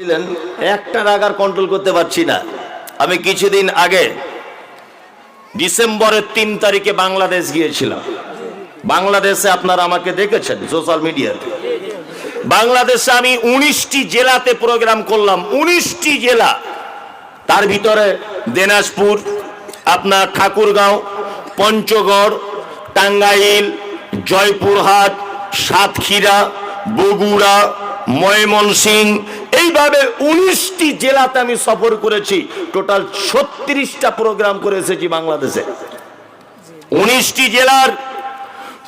দিলেন, একটা রাগ আর কন্ট্রোল করতে পারছি না। আমি কিছুদিন আগে ডিসেম্বরের তিন তারিখে বাংলাদেশ গিয়েছিলাম। বাংলাদেশে আপনারা আমাকে দেখেছেন সোশ্যাল মিডিয়াতে। বাংলাদেশে আমি উনিশটি জেলাতে প্রোগ্রাম করলাম, উনিশটি জেলা। তার ভিতরে দিনাজপুর, আপনার ঠাকুরগাঁও, পঞ্চগড়, টাঙ্গাইল, জয়পুরহাট, সাতক্ষীরা, বগুড়া ময়মনসিং এইভাবে উনিশটি জেলাতে আমি সফর করেছি। টোটাল ছত্রিশটা প্রোগ্রাম করে এসেছি বাংলাদেশে। উনিশটি জেলার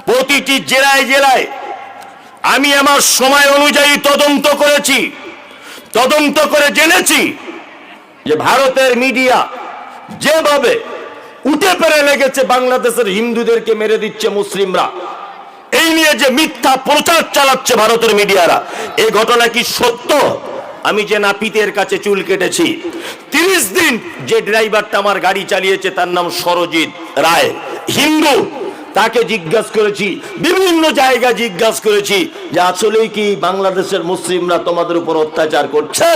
প্রতিটি জেলায় জেলায় আমি আমার সময় অনুযায়ী তদন্ত করেছি। তদন্ত করে জেনেছি যে ভারতের মিডিয়া যেভাবে উঠে পেরে লেগেছে বাংলাদেশের হিন্দুদেরকে মেরে দিচ্ছে মুসলিমরা। এই নিয়ে যে মিথ্যা প্রচার চালাচ্ছে ভারতের মিডিয়ারা এই ঘটনা কি সত্য? আমি যে নাপিতের কাছে চুল কেটেছি, তিরিশ দিন যে ড্রাইভারটা আমার গাড়ি চালিয়েছে, তার নাম সরজিৎ রায়, হিন্দু। তাকে জিজ্ঞাসা করেছি, বিভিন্ন জায়গায় জিজ্ঞাসা করেছি যে, আসলেই কি বাংলাদেশের মুসলিমরা তোমাদের উপর অত্যাচার করছে?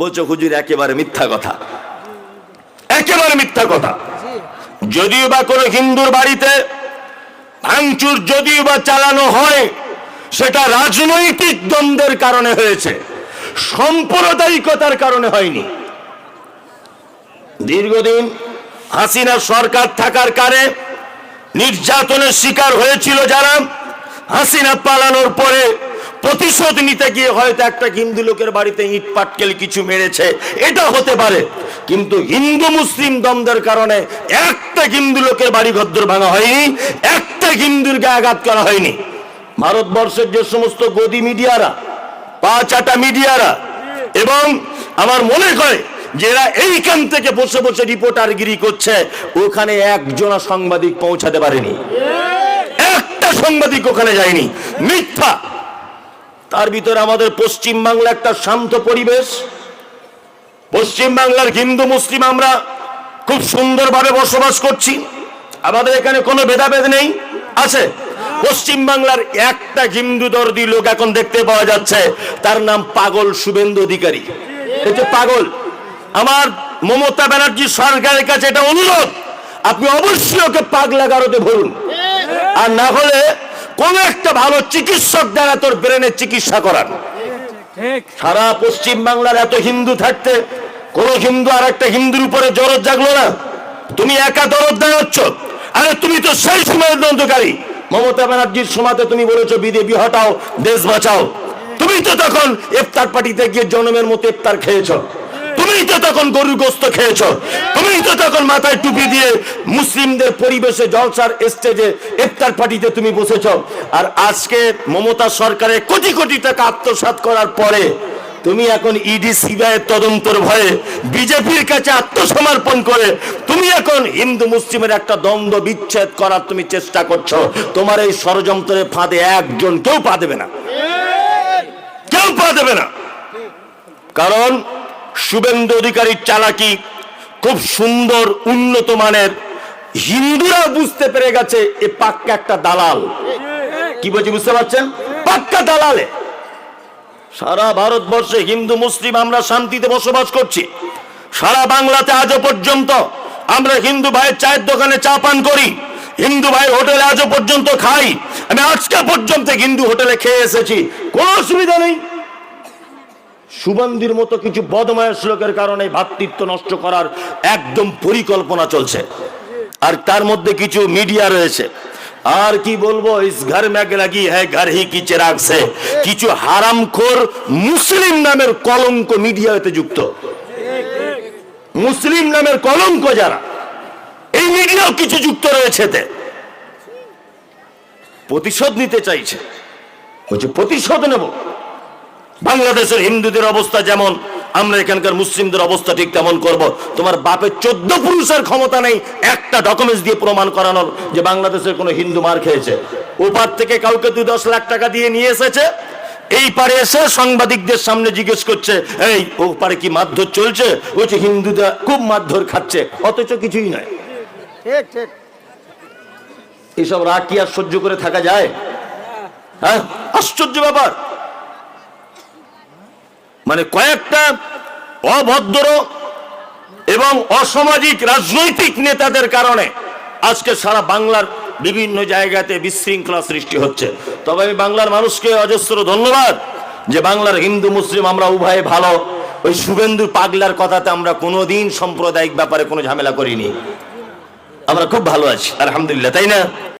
বলছো, হুজুর, একেবারে মিথ্যা কথা। একেবারে মিথ্যা কথা। যদিও বা কোনো হিন্দুর বাড়িতে ভাঙচুর যদিও বা চালানো হয়, সেটা রাজনৈতিক দ্বন্দ্বের কারণে হয়েছে। সাম্প্রদায়িকতার কারণে হয়নি। দীর্ঘদিন হাসিনা সরকার থাকার কারণে নির্যাতনের শিকার হয়েছিল যারা। হাসিনা পালানোর পরে প্রতিশোধ নিতে গিয়ে হয়তো একটা হিন্দু লোকের বাড়িতে ইট পাটকেল কিছু মেরেছে, এটা হতে পারে। কিন্তু হিন্দু মুসলিম দ্বন্দ্বের কারণে একটা হিন্দু লোকের বাড়ি ভদ্র ভাঙা হয়নি, একটা হিন্দুর গায়ে আঘাত করা হয়নি। ভারতবর্ষের যে সমস্ত গদি মিডিয়ারা পাঁচাটা মিডিয়ারা। এবং আমার মনে করে যারা এইখান থেকে বসে বসে রিপোর্টারগিরি করছে, ওখানে একজনা সাংবাদিক পৌঁছাতে পারেনি। একটা সাংবাদিক ওখানে যায়নি। মিথ্যা। তার ভিতরে আমাদের পশ্চিম বাংলা একটা শান্ত পরিবেশ। পশ্চিম বাংলার হিন্দু, মুসলিম আমরা খুব সুন্দরভাবে বসবাস করছি। আমাদের এখানে কোনো ভেদাভেদ নেই। আছে? পশ্চিম বাংলার একটা হিন্দু দর্দি লোক এখন দেখতে পাওয়া যাচ্ছে তার নাম পাগল শুভেন্দু অধিকারী। এই যে পাগল আমার মমতা ব্যানার্জি সরকারের কাছে এটা অনুরোধ আপনি অবশ্যই ওকে পাগলা গারোতে ভরুন। আর না হলে কোন একটা ভালো চিকিৎসক দ্বারা তোর ব্রেনের চিকিৎসা করান। সারা পশ্চিম বাংলার এত হিন্দু থাকতে কোন হিন্দু আর একটা হিন্দুর উপরে জরদ জাগলো না। তুমি একা দরদ দেওয়াচ্ছ আরে তুমি তো সেই সময়ের দ্বন্দ্বকারী মমতা ব্যানার্জির সময়তে তুমি বলেছ বিদেবী হটাও, দেশ বাঁচাও। তুমি তো তখন ইফতার পার্টিতে গিয়ে জনমের মতো ইফতার খেয়েছো। তুমি তো তখন গরুর গোস্ত খেয়েছো। তুমি তো তখন মাথায় টুপি দিয়ে মুসলিমদের পরিবেশে, জলসার স্টেজে ইফতার পার্টিতে তুমি বসেছো। আর আজকে মমতা সরকারের কোটি কোটি টাকা আত্মসাৎ করার পরে তুমি এখন ইডি সিবিআই তদন্তর ভয়ে বিজেপির কাছে আত্মসমর্পণ করে তুমি এখন হিন্দু মুসলিমের একটা দ্বন্দ্ব বিচ্ছেদ করার তুমি চেষ্টা করছ। তোমার এই ষড়যন্ত্রের ফাঁদে একজন কেউ পা দেবে না। কেউ পা দেবে না। কারণ শুভেন্দু অধিকারীর চালাকি খুব সুন্দর, উন্নত মানের। হিন্দুরা বুঝতে পেরে গেছে এ পাক্কা একটা দালাল। কি বলছি, বুঝতে পারছেন? পাক্কা দালালে। সারা ভারতবর্ষে হিন্দু, মুসলিম আমরা শান্তিতে বসবাস করছি। সারা বাংলাতে আজও পর্যন্ত আমরা হিন্দু ভাইয়ের চায়ের দোকানে চা পান করি। হিন্দু ভাইয়ের হোটেলে আজও পর্যন্ত খাই। আমি আজকে পর্যন্ত হিন্দু হোটেলে খেয়ে এসেছি। কোনো অসুবিধা নেই। সুগন্ধির মতো কিছু বদমায় শ্লোকের কারণে ভাতৃত্ব নষ্ট করার একদম পরিকল্পনা চলছে। আর তার মধ্যে কিছু মিডিয়া রয়েছে। আর কি বলব, ইস ঘর মে লাগি হ্যাঁ ঘর হি কি চেরাগ সে। কিছু হারামখোর মুসলিম নামের কলঙ্ক মিডিয়াতে যুক্ত। মুসলিম নামের কলঙ্ক যারা, এই মিডিয়াও কিছু যুক্ত রয়েছে প্রতিশোধ নিতে চাইছে। বলছে, প্রতিশোধ নেব। বাংলাদেশের হিন্দুদের অবস্থা যেমন আমরা এখানকার মুসলিমদের অবস্থা ঠিক তেমন করব। তোমার বাপের চোদ্দ পুরুষের ক্ষমতা নেই একটা ডকুমেন্টস দিয়ে প্রমাণ করানোর যে বাংলাদেশের কোনো হিন্দু মার খেয়েছে। ওপার থেকে কাউকে দুই দশ লাখ টাকা দিয়ে নিয়ে এসেছে। এই পারে এসে সাংবাদিকদের সামনে জিজ্ঞেস করছে এই ও পারে কি মারধর চলছে? বলছে হিন্দুরা খুব মারধর খাচ্ছে। অথচ কিছুই নয়। ঠিক ঠিক। এসব রাগ কি আর সহ্য করে থাকা যায়? হ্যাঁ আশ্চর্য ব্যাপার। মানে কয়েকটা অভদ্র এবং অসামাজিক রাজনৈতিক নেতাদের কারণে আজকে সারা বাংলার বিভিন্ন জায়গাতে বিশৃঙ্খলা সৃষ্টি হচ্ছে। তবে আমি বাংলার মানুষকে অজস্র ধন্যবাদ যে বাংলার হিন্দু, মুসলিম আমরা উভয়ে ভালো। ওই শুভেন্দু পাগলার কথাতে আমরা কোনোদিন সাম্প্রদায়িক ব্যাপারে কোনো ঝামেলা করিনি। আমরা খুব ভালো আছি, আলহামদুলিল্লাহ, তাই না?